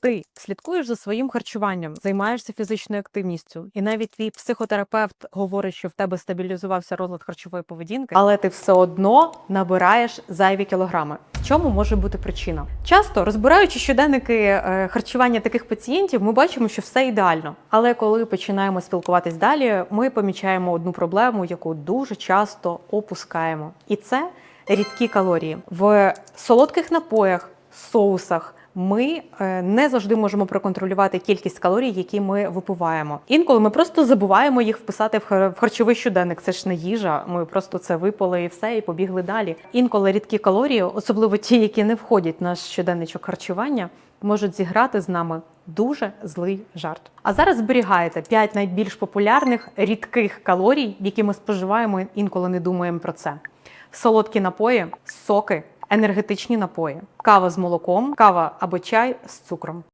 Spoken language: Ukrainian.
ти слідкуєш за своїм харчуванням, займаєшся фізичною активністю, і навіть твій психотерапевт говорить, що в тебе стабілізувався розлад харчової поведінки, але ти все одно набираєш зайві кілограми. В чому може бути причина? Часто розбираючи щоденники е, харчування таких пацієнтів, ми бачимо, що все ідеально. Але коли починаємо спілкуватись далі, ми помічаємо одну проблему, яку дуже часто опускаємо, і це рідкі калорії в солодких напоях, соусах. Ми е, не завжди можемо проконтролювати кількість калорій, які ми випиваємо. Інколи ми просто забуваємо їх вписати в хар- в харчовий щоденник. Це ж не їжа. Ми просто це випили і все, і побігли далі. Інколи рідкі калорії, особливо ті, які не входять в наш щоденничок харчування, можуть зіграти з нами дуже злий жарт. А зараз зберігайте 5 найбільш популярних рідких калорій, які ми споживаємо, інколи не думаємо про це. Солодкі напої, соки, енергетичні напої, кава з молоком, кава або чай з цукром.